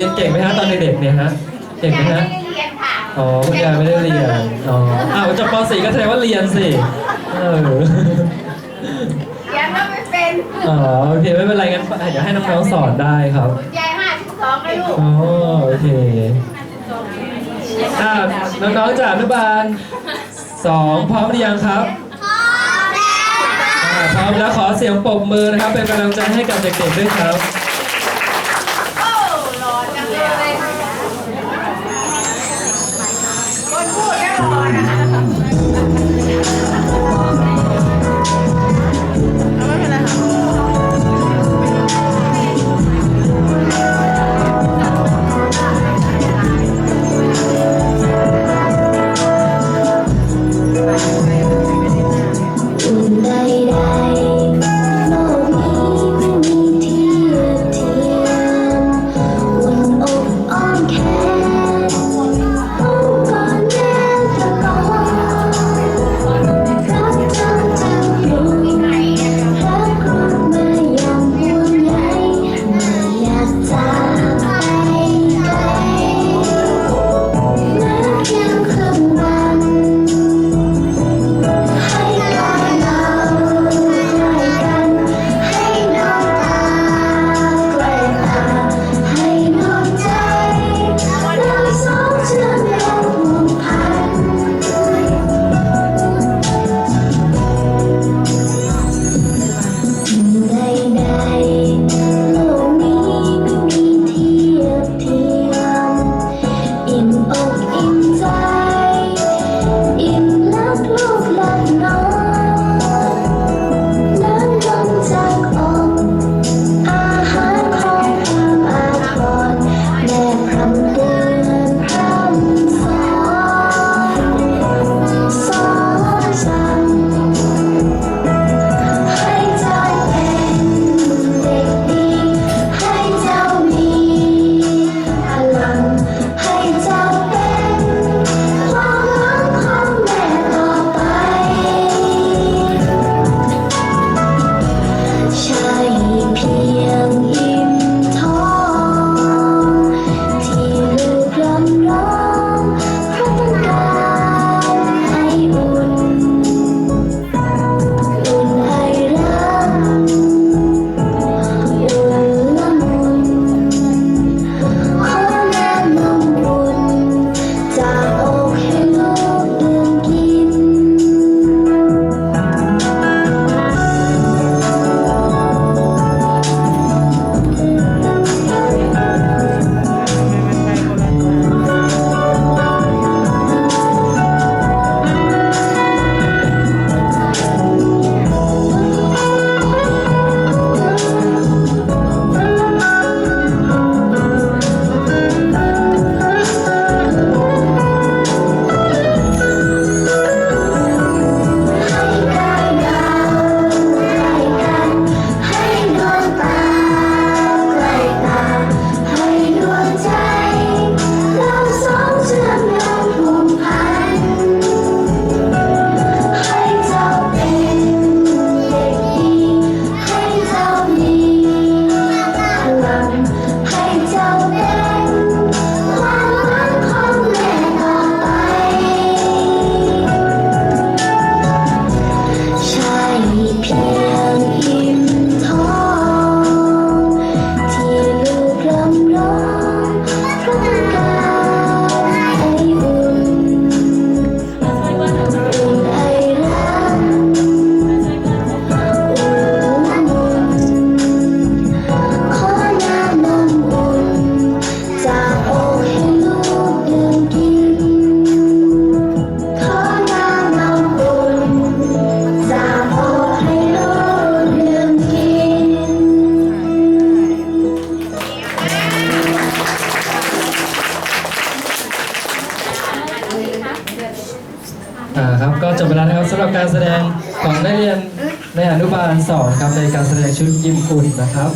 เรียนเก่งไหมฮะตอนเด็กๆเนี่ยฮะเก่งไหมฮะไม่ได้เรียนค่ะอ๋อคุณยายไม่ได้เรียนอ๋ออ้าวจบป .4 ก็แสดงว่าเรียนสิเออเรียนก็ไม่เป็นอ๋อโอเคไม่เป็นไรงั้นเดี๋ยวให้น้องๆสอนได้ครับคุณยายห้าสิบสองเลยลูกอ๋อโอเคอ่าน้องๆจากอนุบาลสองพร้อมหรือยังครับอ่าพร้อมแล้วขอเสียงปรบมือนะครับ เป็นกำลังใจให้กับเด็กๆด้วยครับ โอ้หล่อจังเลย คนพูดแล้วหล่อนะคะ อ่าครับก็จบไปแล้วนะครับสำหรับการแสดงของนักเรียนในอนุบาลสองครับในการแสดงชุดยิมคุณนะครับ